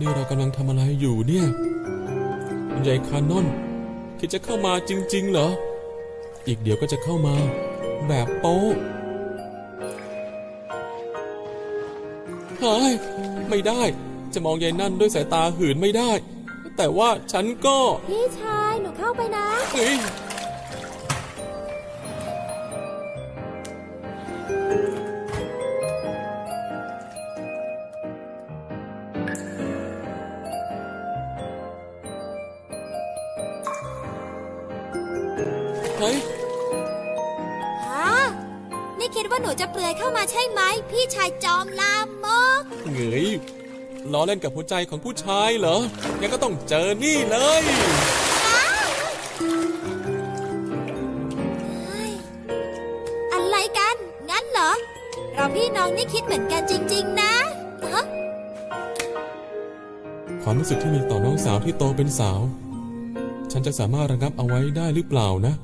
นี่เรากำลังทำอะไรอยู่เนี่ยคุณยายคานอนคิดจะเข้ามาจริง ๆ เหรอ อีกเดี๋ยวก็จะเข้ามา แบบโป๊ะเฮ้ยไม่ได้ จะมองยายนั่นด้วยสายตาหื่นไม่ได้ แต่ว่าฉันก็ พี่ชาย หนูเข้าไปนะ เฮ้ย คิดว่าหนูจะเปลือยเข้ามาใช่ไหม พี่ชายจอมลามกเหงยล้อเล่นกับหัวใจของผู้ชายเหรอ งั้นก็ต้องเจอนี่เลยเฮ้ยอะไรกัน งั้นเหรอ เราพี่น้องนี่คิดเหมือนกันจริง ๆ นะฮะความรู้สึกที่มีต่อน้องสาวที่โตเป็นสาว ฉันจะสามารถระงับเอาไว้ได้หรือเปล่านะ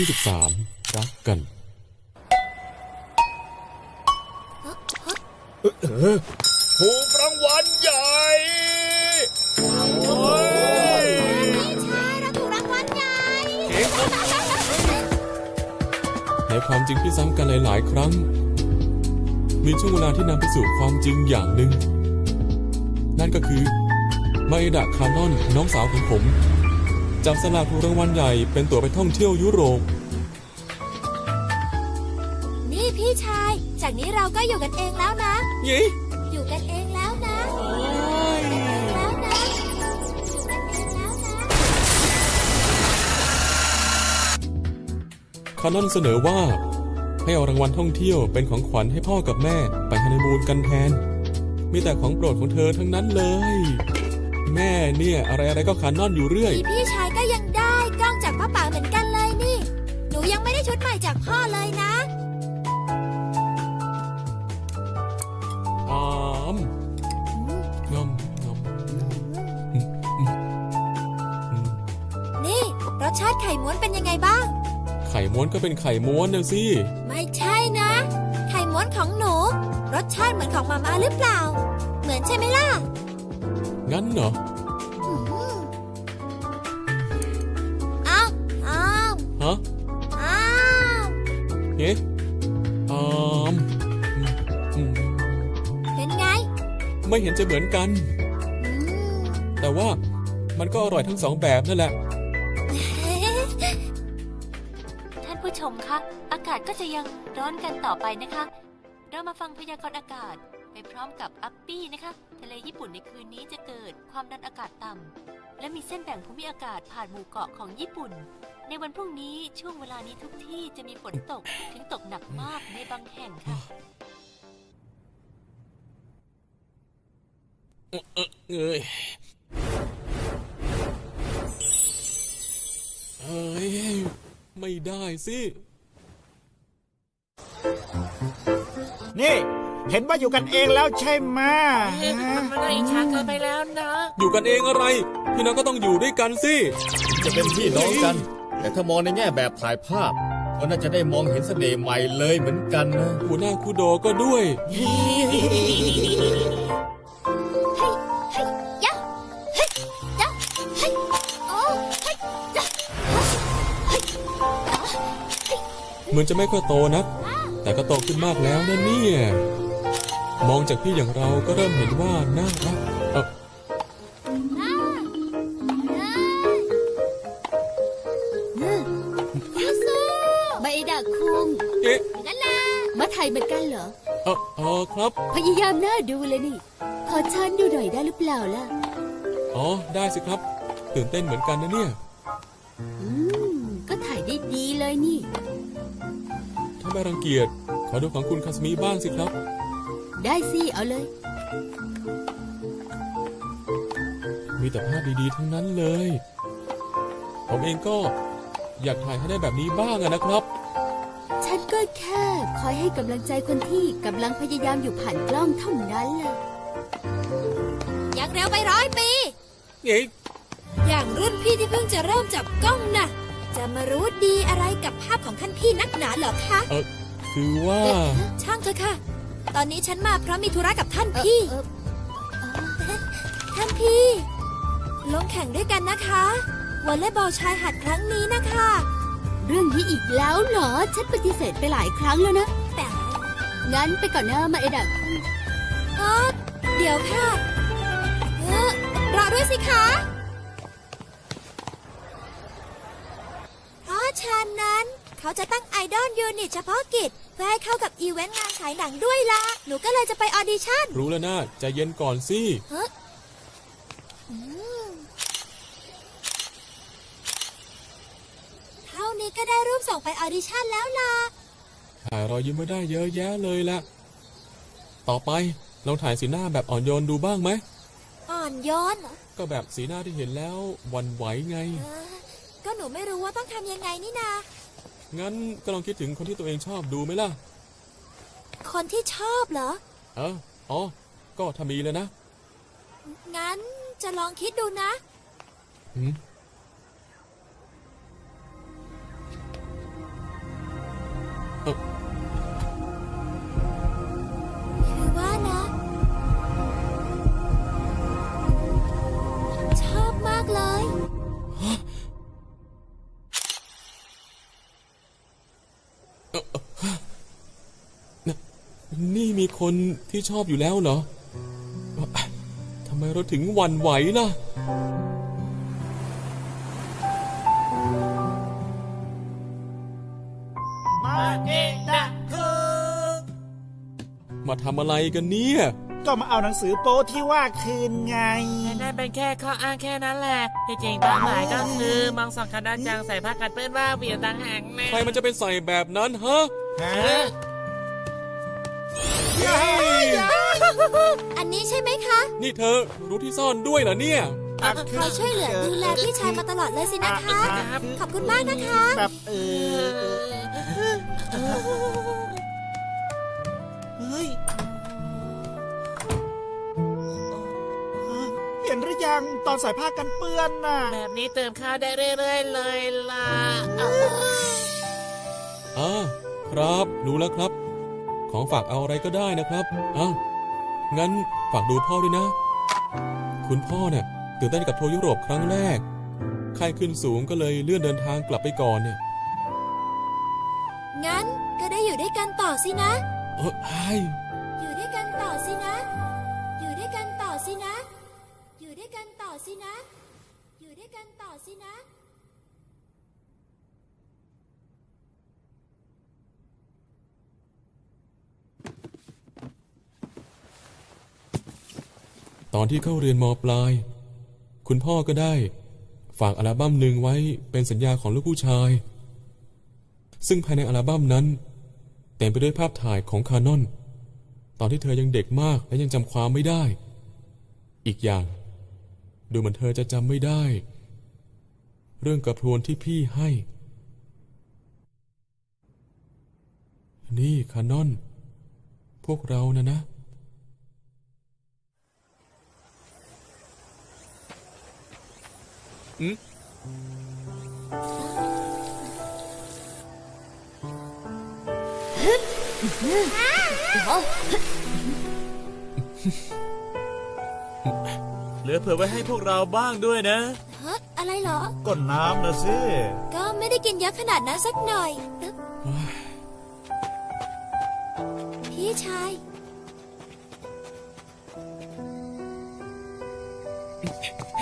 ที่ 13 รักกันถูกรางวัลใหญ่โอ้ยพี่ชายเราถูกรางวัลใหญ่ในความจริงที่ซ้ำกันหลายๆครั้ง มีช่วงเวลาที่นำไปสู่ความจริงอย่างหนึ่ง นั่นก็คือมาเอดะคานอนน้องสาวของผม จับสลากถูกรางวัลใหญ่เป็นตั๋วไปท่องเที่ยวยุโรป นี่พี่ชาย จากนี้เราก็อยู่กันเองแล้วนะ ยี่อยู่กันเองแล้วนะแล้วนะอยู่กันเองแล้วนะ คานอนเสนอว่า ให้เอารางวัลท่องเที่ยวเป็นของขวัญให้พ่อกับแม่ไปฮันนีมูนกันแทน มีแต่ของโปรดของเธอทั้งนั้นเลย แม่เนี่ยอะไรอะไรๆก็คานอนอยู่เรื่อยพี่พี่ชายก็ยังได้ กล้องจากพ่อป๋าเหมือนกันเลยนี่ หนูยังไม่ได้ชุดใหม่จากพ่อเลยนะอามงอมงอมนี่รสชาติไข่ม้วนเป็นยังไงบ้าง ไข่ม้วนก็เป็นไข่ม้วนนะสิ ไม่ใช่นะ ไข่ม้วนของหนู รสชาติเหมือนของมาม่าหรือเปล่า เหมือนใช่ไหมล่ะ งั้นเหรออื เห็นจะเหมือนกันอืมแต่ว่ามันก็อร่อยทั้งสองแบบนั่นแหละ ท่านผู้ชมคะ อากาศก็จะยังร้อนกันต่อไปนะคะ เรามาฟังพยากรณ์อากาศไปพร้อมกับอัปปี้นะคะ ทะเลญี่ปุ่นในคืนนี้จะเกิดความดันอากาศต่ำ และมีเส้นแบ่งภูมิอากาศผ่านหมู่เกาะของญี่ปุ่น ในวันพรุ่งนี้ช่วงเวลานี้ทุกที่จะมีฝนตกถึงตกหนักมากในบางแห่งค่ะ เอ้ยเอ้ย ไม่ได้สิ นี่ เห็นว่าอยู่กันเองแล้วใช่ไหมเอ๊ะมันน่าอิจฉาเกินไปแล้วนะ อยู่กันเองอะไร พี่น้องก็ต้องอยู่ด้วยกันสิ จะเป็นพี่น้องกัน แต่ถ้ามองในแง่แบบถ่ายภาพก็น่าจะได้มองเห็นเสน่ห์ใหม่เลยเหมือนกันนะหัวหน้าคูโดก็ด้วยย เหมือนจะไม่ค่อยโตนัก แต่ก็โตขึ้นมากแล้วนะเนี่ย มองจากพี่อย่างเราก็เริ่มเห็นว่าน่ารักเออไมดาคุงเอ๊ะนั่นล่ะมาไทยเหมือนกันเหรอ เออเออครับ พยายามน่าดูเลยนี่ ขอฉันดูหน่อยได้หรือเปล่าล่ะ อ๋อ ได้สิครับ ตื่นเต้นเหมือนกันนะเนี่ย อืม ก็ถ่ายได้ดีเลยนี่ถ้าไม่รังเกียจ ขอดูของคุณคาสมิบ้างสิครับ ได้สิ เอาเลย มีแต่ภาพดีๆ ทั้งนั้นเลย ผมเองก็อยากถ่ายให้ได้แบบนี้บ้างอะนะครับ ฉันก็แค่คอยให้กำลังใจคนที่กำลังพยายามอยู่ผ่านกล้องเท่านั้นแหละยังเร็วไปร้อยปี เอ๊ะอย่างรุ่นพี่ที่เพิ่งจะเริ่มจับกล้องน่ะ จะมารู้ดีอะไรกับภาพของท่านพี่นักหนาเหรอคะเออคือว่าช่างเถอะค่ะ ตอนนี้ฉันมาเพราะมีธุระกับท่านเออพี่เออท่านพี่ ลงแข่งด้วยกันนะคะวอลเลย์บอลชายหาดครั้งนี้นะคะ เรื่องนี้อีกแล้วเหรอ ฉันปฏิเสธไปหลายครั้งแล้วนะ แต่งั้นไปก่อนนะมาเอดาคุงเออเดี๋ยวค่ะเออรอด้วยสิคะ เขาจะตั้งไอดอลยูนิตเฉพาะกิจ เพื่อให้เข้ากับอีเวนต์งานฉายหนังด้วยล่ะหนูก็เลยจะไปออดิชั่นรู้แล้วนะใจเย็นก่อนสิ เฮ้ยอืมเท่านี้ก็ได้รูปส่งไปออดิชั่นแล้วล่ะ ถ่ายรอยยิ้มไม่ได้เยอะแยะเลยละต่อไปลองถ่ายสีหน้าแบบอ่อนโยนดูบ้างไหม อ่อนโย้อนเหรอก็แบบสีหน้าที่เห็นแล้วหวันไหวไง เออก็หนูไม่รู้ว่าต้องทำยังไงนี่นา งั้นก็ลองคิดถึงคนที่ตัวเองชอบดูไหมล่ะ คนที่ชอบเหรอ เอออ๋อ ก็ถ้ามีเลยนะ งั้นจะลองคิดดูนะหืม คนที่ชอบอยู่แล้วเหรอเอ่อทำไมเราถึงหวั่นไหวล่ะ มาเอดาคุงมาทำอะไรกันเนี่ย ก็มาเอาหนังสือโป๊ที่ว่าคืนไงแต่นั่นเป็นแค่ข้ออ้างแค่นั้นแหละที่จริงเป้าหมายก็คือมองสองคณะจังใส่ผ้ากันเปื้อนว่าเวียวต่างหากนะใครมันจะไปใส่แบบนั้นฮะ ฮะ อันนี้ใช่ไหมคะนี่เธอรู้ที่ซ่อนด้วยเหรอเนี่ยเขาช่วยเหลือดูแลพี่ชายมาตลอดเลยสินะคะ ขอบคุณมากนะคะ แบบเออเฮ้ยเห็นหรือยังตอนใส่ผ้ากันเปื้อนน่ะ แบบนี้เติมข้าวได้เรื่อยๆเลยล่ะ อ่าครับ รู้แล้วครับ ของฝากเอาอะไรก็ได้นะครับอ้าวงั้นฝากดูพ่อด้วยนะ คุณพ่อเนี่ยตื่นเต้นกับทัวร์ยุโรปครั้งแรก ไข้ขึ้นสูงก็เลยเลื่อนเดินทางกลับไปก่อนเนี่ย งั้นก็ได้อยู่ด้วยกันต่อสินะ เออไอ้อยู่ด้วยกันต่อสินะ อยู่ด้วยกันต่อสินะ อยู่ด้วยกันต่อสินะ อยู่ด้วยกันต่อสินะ ตอนที่เข้าเรียนมปลาย คุณพ่อก็ได้ ฝากอัลบั้มหนึ่งไว้เป็นสัญญาของลูกผู้ชาย ซึ่งภายในอัลบั้มนั้น เต็มไปด้วยภาพถ่ายของคานอน ตอนที่เธอยังเด็กมากและยังจำความไม่ได้ อีกอย่าง ดูเหมือนเธอจะจำไม่ได้ เรื่องกระพรวนที่พี่ให้ นี่คานอน พวกเรานะนะ อืมเหลือเผื่อไว้ให้พวกเราบ้างด้วยนะ ฮะอะไรเหรอ ก็น้ำนะสิก็ไม่ได้กินเยอะขนาดนั้นสักหน่อยอึ๊บพี่ชาย เ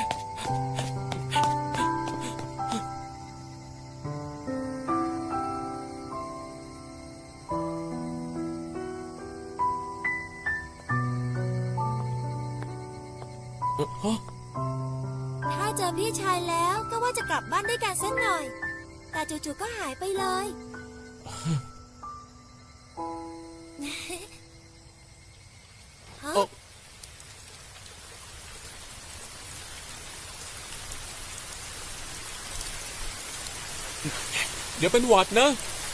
ฮะถ้าเจอพี่ชายแล้วก็ว่าจะกลับบ้านด้วยกันสักหน่อย แต่จู่ๆก็หายไปเลย ฮะ เอ่อเดี๋ยวเป็นหวัดนะ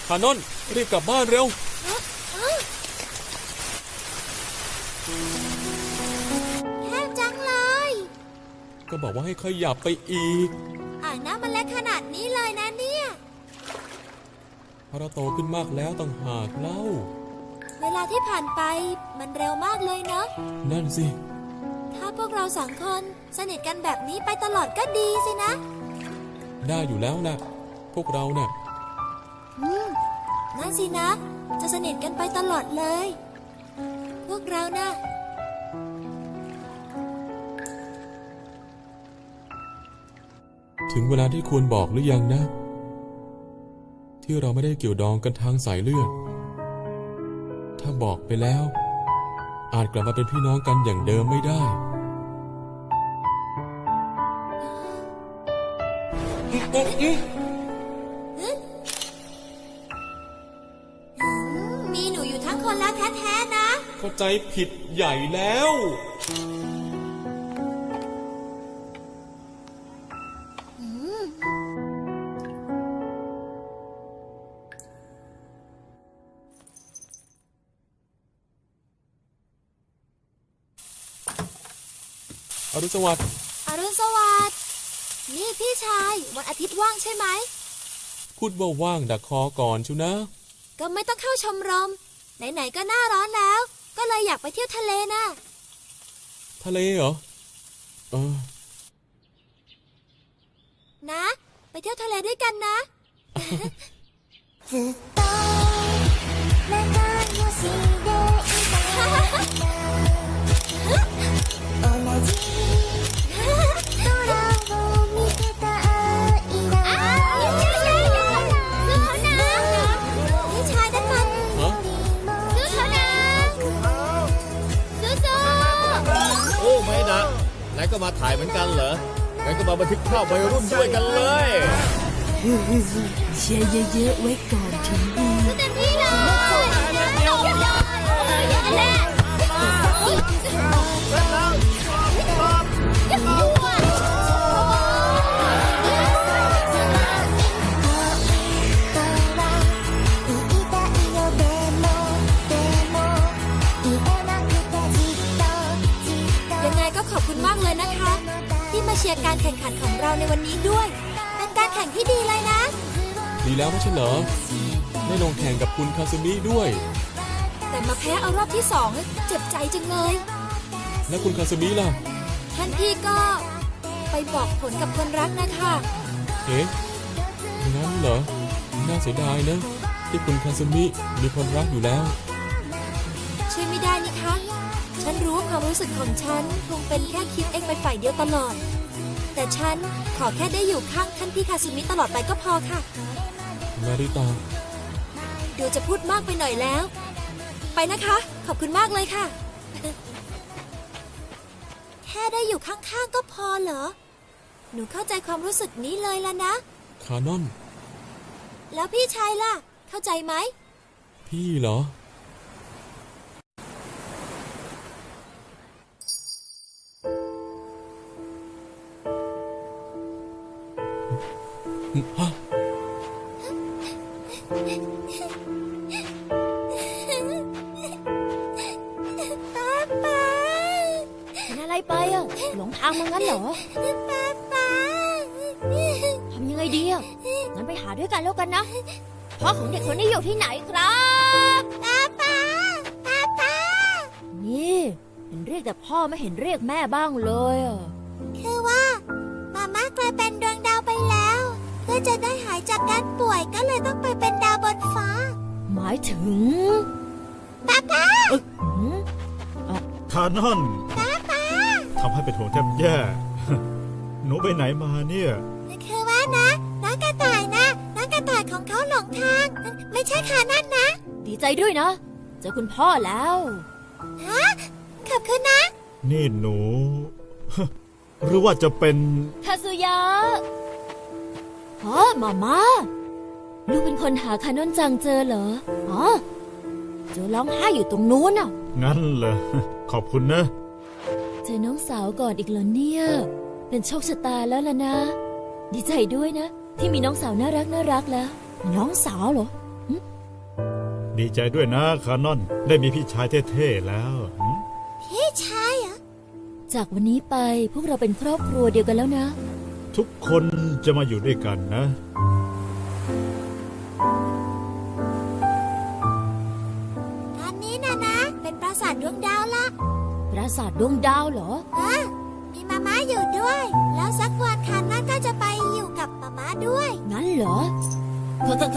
คานอนรีบกลับบ้านเร็ว บอกว่าให้ขยับไปอีก อ่างน้ำมันเล็กขนาดนี้เลยนะเนี่ยเพราะเราโตขึ้นมากแล้วต้องหากเล่า เวลาที่ผ่านไปมันเร็วมากเลยเนาะนั่นสิ ถ้าพวกเราสองคนสนิทกันแบบนี้ไปตลอดก็ดีสินะ ได้อยู่แล้วนะพวกเราน่ะอืมนั่นสินะ จะสนิทกันไปตลอดเลย พวกเรานะ ถึงเวลาที่ควรบอกหรือยังนะ ที่เราไม่ได้เกี่ยวดองกันทางสายเลือด ถ้าบอกไปแล้ว อาจกลับมาเป็นพี่น้องกันอย่างเดิมไม่ได้ มีหนูอยู่ทั้งคนแล้วแท้ๆนะ เข้าใจผิดใหญ่แล้ว รุณสวัสดิ์อรุณสวัสดิ์นี่พี่ชาย วันอาทิตย์ว่างใช่ไหม พูดว่าว่างดักคอก่อนชูนะ ก็ไม่ต้องเข้าชมรม ไหนๆก็หน้าร้อนแล้ว ก็เลยอยากไปเที่ยวทะเลนะทะเลเหรอ เออ นะ ไปเที่ยวทะเลด้วยกันนะพี่ ก็มาถ่ายเหมือนกันเหรอ งั้นก็มาบันทึกภาพวัยรุ่นด้วยกันเลย เชียร์เยอะๆไว้ก่อน แล้วไม่ใช่เหรอได้ลงแข่งกับคุณคาซึมิด้วย แต่มาแพ้เอารอบที่สองเจ็บใจจังเลย แล้วคุณคาซึมิล่ะ ท่านพี่ก็ไปบอกผลกับคนรักนะคะเอ๊ะงั้นเหรอ น่าเสียดายนะ ที่คุณคาซึมิมีคนรักอยู่แล้ว ช่วยไม่ได้นี่คะ ฉันรู้ว่าความรู้สึกของฉันคงเป็นแค่คิดเองไปฝ่ายเดียวตลอด แต่ฉันขอแค่ได้อยู่ข้างท่านพี่คาซึมิตลอดไปก็พอค่ะ นาริตาดูจะพูดมากไปหน่อยแล้ว ไปนะคะ ขอบคุณมากเลยค่ะ แค่ได้อยู่ข้างๆก็พอเหรอ หนูเข้าใจความรู้สึกนี้เลยล่ะนะ คานอน แล้วพี่ชายล่ะ เข้าใจไหม พี่เหรอ ฮะ งั้นไปหาด้วยกันแล้วกันนะ พ่อของเด็กคนนี้อยู่ที่ไหนครับป๊าป๊าป๊าป๊านี่เห็นเรียกแต่พ่อไม่เห็นเรียกแม่บ้างเลยอะคือว่ามาม่ากลายเป็นดวงดาวไปแล้ว เพื่อจะได้หายจากการป่วยก็เลยต้องไปเป็นดาวบนฟ้า หมายถึงป๊าป๊าหืมคานอนทำให้เป็นห่วงแทบแย่ หนูไปไหนมาเนี่ย คือว่านะน้ องกระต่ายนะน้องกระต่ายของเขาหลงทาง ไม่ใช่ขานั่นนะ ดีใจด้วยนะเจอคุณพ่อแล้วฮะขอบคุณนะ นี่หนู หรือว่าจะเป็นคาซุยะฮะมาม่าลูกเป็นคนหาคานอนจังเจอเหรออ๋อเจอร้องไห้อยู่ตรงนู้นอะ งั้นเหรอขอบคุณนะ เจอน้องสาวก่อนอีกเหรอเนี่ย เป็นโชคชะตาแล้วล่ะนะ ดีใจด้วยนะ ที่มีน้องสาวน่ารักน่ารักแล้ว น้องสาวเหรอ ดีใจด้วยนะคานอน ได้มีพี่ชายเท่ๆแล้วหืมพี่ชายเหรอจากวันนี้ไปพวกเราเป็นครอบครัวเดียวกันแล้วนะ ทุกคนจะมาอยู่ด้วยกันนะ ตอนนี้นะนะ เป็นปราสาทดวงดาวละ ปราสาทดวงดาวเหรอฮะมีมาม่า อยู่ด้วย แล้วสักวันคาน่าก็จะไปอยู่กับมาม่าด้วย งั้นเหรอขขข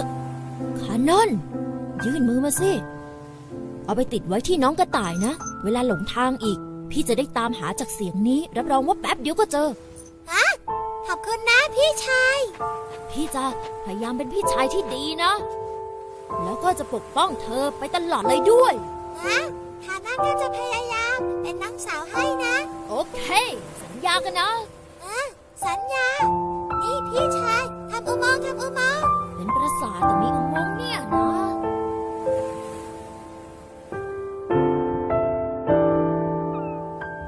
ขานอน ยื่นมือมาสิ เอาไปติดไว้ที่น้องกระต่ายนะ เวลาหลงทางอีก พี่จะได้ตามหาจากเสียงนี้ รับรองว่าแป๊บเดียวก็เจอขอบคุณนะพี่ชาย พี่จะพยายามเป็นพี่ชายที่ดีนะ แล้วก็จะปกป้องเธอไปตลอดเลยด้วย นะคาน่าก็จะพยายามเป็นน้องสาวให้นะ โอเคสั ญญากันนะอะสัญญา นี่พี่ชายทำอุโมงค์ทำอุโมงค์เป็นปราสาทแต่มีอุโมงค์เนี่ยนะ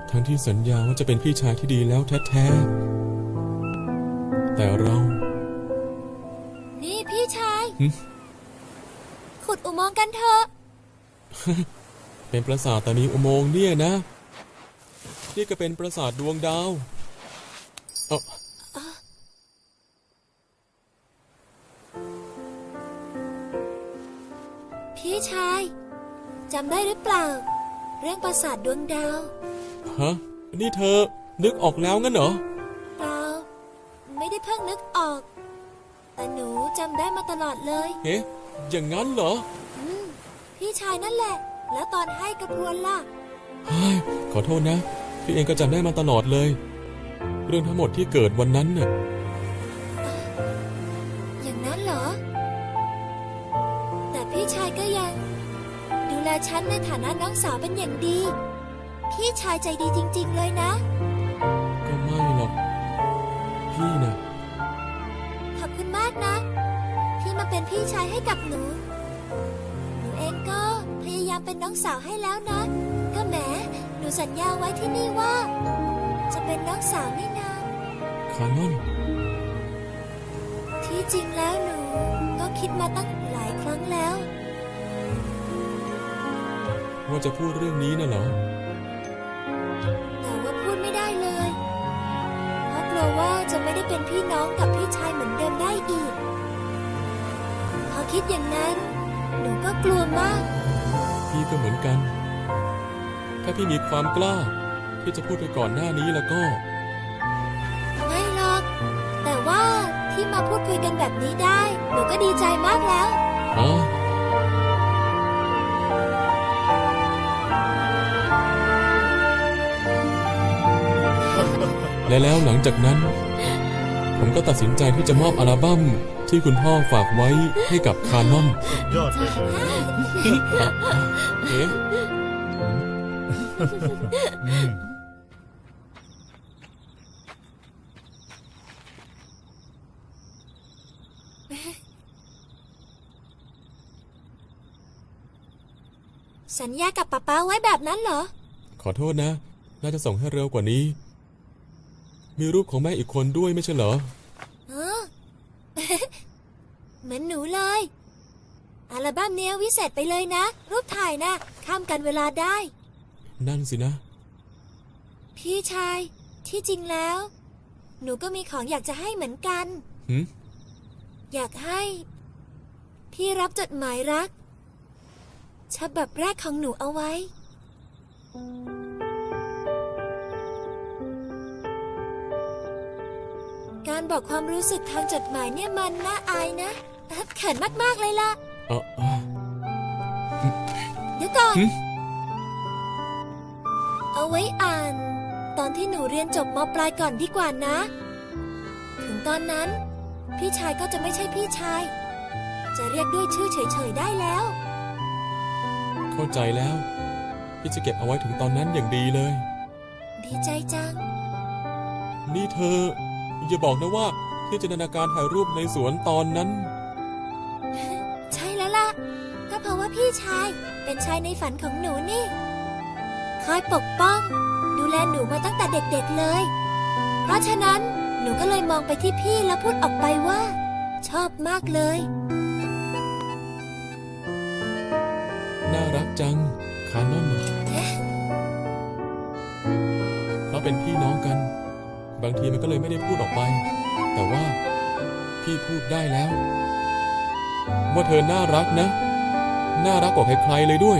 ทั้งที่สัญญาว่าจะเป็นพี่ชายที่ดีแล้วแท้ๆ แต่เรา นี่พี่ชาย หึ ขุดอุโมงค์กันเถอะ เป็นปราสาทแต่มีอุโมงค์เนี่ยนะ นี่ก็เป็นปราสาทดวงดาวเอ้าพี่ชายจำได้หรือเปล่า เรื่องปราสาทดวงดาว ฮะ นี่เธอนึกออกแล้วงั้นเหรอ เปล่า ไม่ได้เพิ่งนึกออก แต่หนูจำได้มาตลอดเลยเฮ้อย่างนั้นเหรอ อืม พี่ชายนั่นแหละ แล้วตอนให้กระพวนล่ะ เฮ้ยขอโทษนะ พี่เองก็จำได้มาตลอดเลย เรื่องทั้งหมดที่เกิดวันนั้นน่ะอย่างนั้นเหรอ แต่พี่ชายก็ยัง ดูแลฉันในฐานะน้องสาวเป็นอย่างดี พี่ชายใจดีจริง ๆ เลยนะ ก็ไม่หรอก พี่น่ะขอบคุณมากนะ ที่มาเป็นพี่ชายให้กับหนู หนูเองก็พยายามเป็นน้องสาวให้แล้วนะ ก็แหมห นูสัญญาไว้ที่นี่ว่า จะเป็นน้องสาวนี่นาคานอนที่จริงแล้วหนูก็คิดมาตั้งหลายครั้งแล้ว ว่าจะพูดเรื่องนี้น่ะเหรอ แต่ว่าพูดไม่ได้เลย เพราะกลัวว่าจะไม่ได้เป็นพี่น้องกับพี่ชายเหมือนเดิมได้อีก พอคิดอย่างนั้น หนูก็กลัวมาก พี่ก็เหมือนกัน ถ้าพี่มีความกล้า ที่จะพูดไปก่อนหน้านี้แล้วก็ ไม่หรอก แต่ว่าที่มาพูดคุยกันแบบนี้ได้ หนูก็ดีใจมากแล้ว อ๋อ และแล้วหลังจากนั้น ผมก็ตัดสินใจที่จะมอบอัลบั้มที่คุณพ่อฝากไว้ให้กับคานอน ยอดเลย เอ๊ะอืม สัญญากับป๊าป๊าไว้แบบนั้นเหรอ ขอโทษนะ น่าจะส่งให้เร็วกว่านี้ มีรูปของแม่อีกคนด้วยไม่ใช่เหรอเออเหมือนหนูเลย อัลบั้มเนี้ยวิเศษไปเลยนะ รูปถ่ายนะ ข้ามกันเวลาได้ นั่นสินะ พี่ชาย ที่จริงแล้ว หนูก็มีของอยากจะให้เหมือนกัน หืมอยากให้ พี่รับจดหมายรัก ฉบับแรกของหนูเอาไว้ การบอกความรู้สึกทางจดหมายเนี่ยมันน่าอายนะเอ้อเขินมาก ๆ เลยล่ะ เออเออเดี๋ยวก่อนหึเอา ไว้อ่าน ตอนที่หนูเรียนจบมปลายก่อนดีกว่านะ ถึงตอนนั้น พี่ชายก็จะไม่ใช่พี่ชาย จะเรียกด้วยชื่อเฉยๆได้แล้ว เข้าใจแล้ว พี่จะเก็บเอาไว้ถึงตอนนั้นอย่างดีเลย ดีใจจัง นี่เธอ อย่าบอกนะว่าที่จินตนาการถ่ายรูปในสวนตอนนั้น ใช่แล้วล่ะ ก็เพราะว่าพี่ชายเป็นชายในฝันของหนูนี่ค อยปกป้อง ดูแลหนูมาตั้งแต่เด็กๆเลย เพราะฉะนั้นหนูก็เลยมองไปที่พี่แล้วพูดออกไปว่า ชอบมากเลย น่ารักจัง คานอนเอ๊ะเพราะเป็นพี่น้องกัน บางทีมันก็เลยไม่ได้พูดออกไป แต่ว่า พี่พูดได้แล้ว ว่าเธอน่ารักนะ น่ารักกว่าใครๆเลยด้วย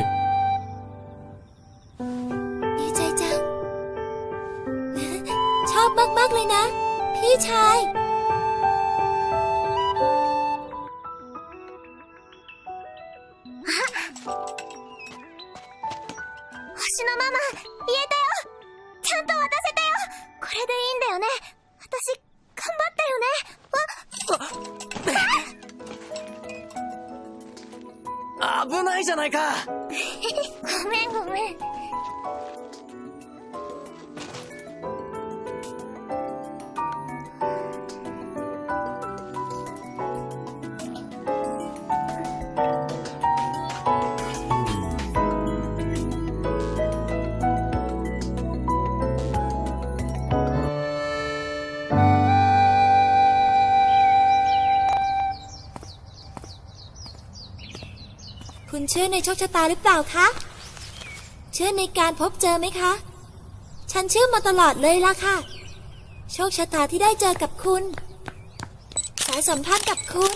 เชื่อในโชคชะตาหรือเปล่าคะ เชื่อในการพบเจอไหมคะ ฉันเชื่อมาตลอดเลยล่ะค่ะ โชคชะตาที่ได้เจอกับคุณ สายสัมพันธ์กับคุณ